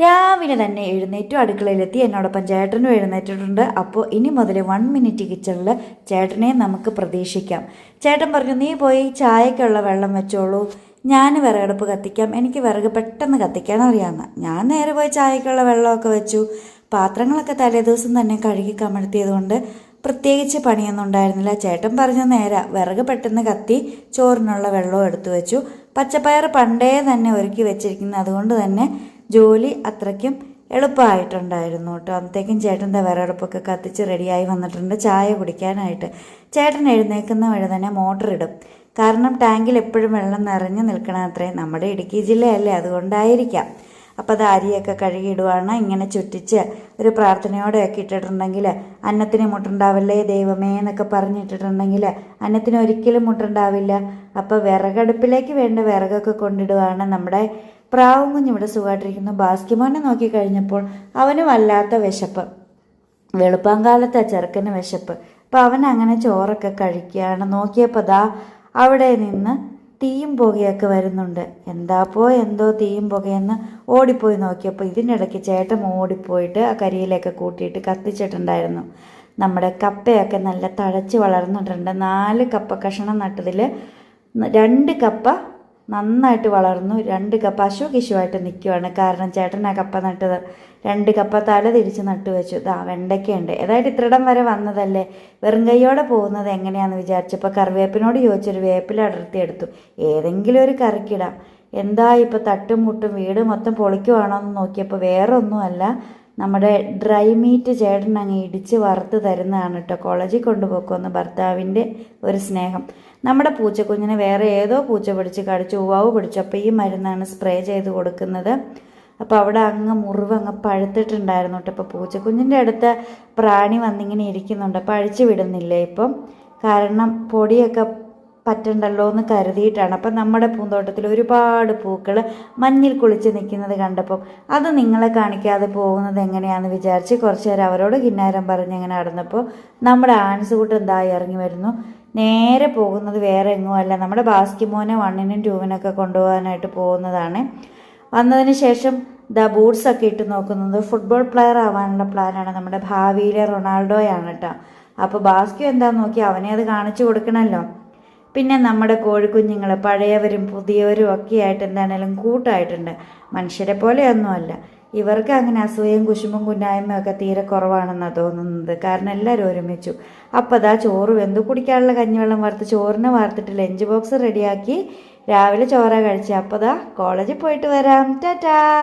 രാവിലെ തന്നെ എഴുന്നേറ്റും അടുക്കളയിലെത്തി. എന്നോടൊപ്പം ചേട്ടനും എഴുന്നേറ്റിട്ടുണ്ട്. അപ്പോൾ ഇനി മുതൽ വൺ മിനിറ്റ് കിച്ചണിൽ ചേട്ടനെ നമുക്ക് പ്രതീക്ഷിക്കാം. ചേട്ടൻ പറഞ്ഞു നീ പോയി ചായക്കുള്ള വെള്ളം വെച്ചോളൂ. ഞാൻ വിറകടുപ്പ് കത്തിക്കാം. എനിക്ക് വിറക് പെട്ടെന്ന് കത്തിക്കാൻ അറിയാമെന്ന്. ഞാൻ നേരെ പോയി ചായക്കുള്ള വെള്ളമൊക്കെ വെച്ചു. പാത്രങ്ങളൊക്കെ തലേദിവസം തന്നെ കഴുകി കമഴ്ത്തിയത് കൊണ്ട് പ്രത്യേകിച്ച് പണിയൊന്നും ഉണ്ടായിരുന്നില്ല. ചേട്ടൻ പറഞ്ഞ നേരെ വിറക് പെട്ടെന്ന് കത്തി ചോറിനുള്ള വെള്ളവും എടുത്തു വെച്ചു. പച്ചപ്പയർ പണ്ടേ തന്നെ ഒരുക്കി വെച്ചിരിക്കുന്നത് അതുകൊണ്ട് തന്നെ ജോലി അത്രയ്ക്കും എളുപ്പമായിട്ടുണ്ടായിരുന്നു കേട്ടോ. അന്നത്തേക്കും ചേട്ടന്റെ വിറകടുപ്പൊക്കെ കത്തിച്ച് റെഡിയായി വന്നിട്ടുണ്ട്. ചായ കുടിക്കാനായിട്ട്. ചേട്ടൻ എഴുന്നേൽക്കുന്ന വഴി തന്നെ മോട്ടർ ഇടും. കാരണം ടാങ്കിൽ എപ്പോഴും വെള്ളം നിറഞ്ഞു നിൽക്കണം അത്രേ നമ്മുടെ ഇടുക്കി ജില്ലയല്ലേ അതുകൊണ്ടായിരിക്കാം. അപ്പോൾ അത് അരിയൊക്കെ കഴുകിയിടുവാണ്. ഇങ്ങനെ ചുറ്റിച്ച് ഒരു പ്രാർത്ഥനയോടെയൊക്കെ ഇട്ടിട്ടുണ്ടെങ്കിൽ അന്നത്തിന് മുട്ടുണ്ടാവില്ലേ ദൈവമേ എന്നൊക്കെ പറഞ്ഞിട്ടിട്ടുണ്ടെങ്കിൽ അന്നത്തിന് ഒരിക്കലും മുട്ടുണ്ടാവില്ല. അപ്പോൾ വിറകടുപ്പിലേക്ക് വേണ്ട വിറകൊക്കെ കൊണ്ടിടുവാണ് നമ്മുടെ പ്രാവും കുഞ്ഞിവിടെ സുഖമായിട്ടിരിക്കുന്നു ബാസ്കിമോനെ നോക്കിക്കഴിഞ്ഞപ്പോൾ അവന് വല്ലാത്ത വിശപ്പ്. വെളുപ്പാങ്കാലത്തെ ചെറുക്കന് വിശപ്പ്. അപ്പം അവൻ അങ്ങനെ ചോറൊക്കെ കഴിക്കുകയാണ്. നോക്കിയപ്പോൾ ദാ അവിടെ നിന്ന് തീയും പുകയൊക്കെ വരുന്നുണ്ട്. എന്താപ്പോ എന്തോ തീയും പുകയെന്ന് ഓടിപ്പോയി നോക്കിയപ്പോൾ ഇതിനിടയ്ക്ക് ചേട്ടൻ ഓടിപ്പോയിട്ട് ആ കരിയിലേക്ക് കൂട്ടിയിട്ട് കത്തിച്ചിട്ടുണ്ടായിരുന്നു. നമ്മുടെ കപ്പയൊക്കെ നല്ല തഴച്ച് വളർന്നിട്ടുണ്ട്. നാല് കപ്പ കഷണം നട്ടതിൽ രണ്ട് കപ്പ നന്നായിട്ട് വളർന്നു. രണ്ട് കപ്പ അശു കിശുവായിട്ട് നിൽക്കുവാണ് കാരണം ചേട്ടൻ ആ കപ്പ നട്ടത്. രണ്ട് കപ്പ തല തിരിച്ച് നട്ടു വെച്ചു വെണ്ടയ്ക്കയുണ്ട്. ഏതായിട്ട് ഇത്രയിടം വരെ വന്നതല്ലേ? വെറും കൈയോടെ പോകുന്നത് എങ്ങനെയാണെന്ന് വിചാരിച്ചപ്പോൾ കറിവേപ്പിനോട് ചോദിച്ചൊരു വേപ്പില അടർത്തി എടുത്തു ഏതെങ്കിലും ഒരു കറിക്കിടാം. എന്താ ഇപ്പോൾ തട്ടും മുട്ടും വീട് മൊത്തം പൊളിക്കുവാണോ എന്ന് നോക്കിയപ്പോൾ വേറെ ഒന്നുമല്ല നമ്മുടെ ഡ്രൈ മീറ്റ് ചേട്ടൻ അങ്ങ് ഇടിച്ച് വറുത്ത് തരുന്നതാണ് കേട്ടോ കോളേജിൽ കൊണ്ടുപോക്കുമെന്ന് ഭർത്താവിന്റെ ഒരു സ്നേഹം. നമ്മുടെ പൂച്ചക്കുഞ്ഞിനെ വേറെ ഏതോ പൂച്ച പിടിച്ച് കടിച്ച് ഉവാവ് പിടിച്ചു. അപ്പോൾ ഈ മരുന്നാണ് സ്പ്രേ ചെയ്ത് കൊടുക്കുന്നത്. അപ്പോൾ അവിടെ അങ്ങ് മുറിവ് അങ്ങ് പഴുത്തിട്ടുണ്ടായിരുന്നു കേട്ടോ അപ്പോൾ പൂച്ചക്കുഞ്ഞിന്റെ അടുത്ത് പ്രാണി വന്നിങ്ങനെ ഇരിക്കുന്നുണ്ട്. അപ്പോൾ അഴിച്ചു വിടുന്നില്ലേ ഇപ്പം? കാരണം പൊടിയൊക്കെ പറ്റണ്ടല്ലോ എന്ന് കരുതിയിട്ടാണ്. അപ്പം നമ്മുടെ പൂന്തോട്ടത്തിൽ ഒരുപാട് പൂക്കൾ മഞ്ഞിൽ കുളിച്ച് നിൽക്കുന്നത് കണ്ടപ്പോൾ അത് നിങ്ങളെ കാണിക്കാതെ പോകുന്നത് എങ്ങനെയാണെന്ന് വിചാരിച്ച് കുറച്ച് നേരം അവരോട് കിന്നാരം പറഞ്ഞ് ഇങ്ങനെ നടന്നപ്പോൾ നമ്മുടെ ആൻസുകൂട്ട് എന്തായി ഇറങ്ങി വരുന്നു. നേരെ പോകുന്നത് വേറെ എങ്ങും അല്ല. നമ്മുടെ ബാസ്കിമോനെ വണ്ണിനും ടൂവിനൊക്കെ കൊണ്ടുപോകാനായിട്ട് പോകുന്നതാണ്. വന്നതിന് ശേഷം ദ ബൂട്ട്സൊക്കെ ഇട്ട് നോക്കുന്നത്. ഫുട്ബോൾ പ്ലെയർ ആവാനുള്ള പ്ലാനാണ് നമ്മുടെ ഭാവിയിലെ റൊണാൾഡോയാണ് കേട്ടോ അപ്പോൾ ബാസ്കി എന്താ നോക്കി അവനെ അത് കാണിച്ചു കൊടുക്കണമല്ലോ പിന്നെ നമ്മുടെ കോഴിക്കുഞ്ഞുങ്ങൾ പഴയവരും പുതിയവരും ഒക്കെ ആയിട്ട് എന്താണേലും കൂട്ടായിട്ടുണ്ട്. മനുഷ്യരെ പോലെയൊന്നുമല്ല. ഇവർക്ക് അങ്ങനെ അസൂയയും കുശുമ്പും കുന്നായ്മയും ഒക്കെ തീരെ കുറവാണെന്നാണ് തോന്നുന്നത്. കാരണം എല്ലാവരും ഒരുമിച്ചു. അപ്പോൾ അതാ ചോറ് വെന്ത് കുടിക്കാനുള്ള കഞ്ഞിവെള്ളം വറുത്ത് ചോറിന് വാർത്തിട്ട് ലഞ്ച് ബോക്സ് റെഡിയാക്കി രാവിലെ ചോറ കഴിച്ച്. അപ്പോൾ ദാ കോളേജിൽ പോയിട്ട് വരാം. ടാറ്റാ!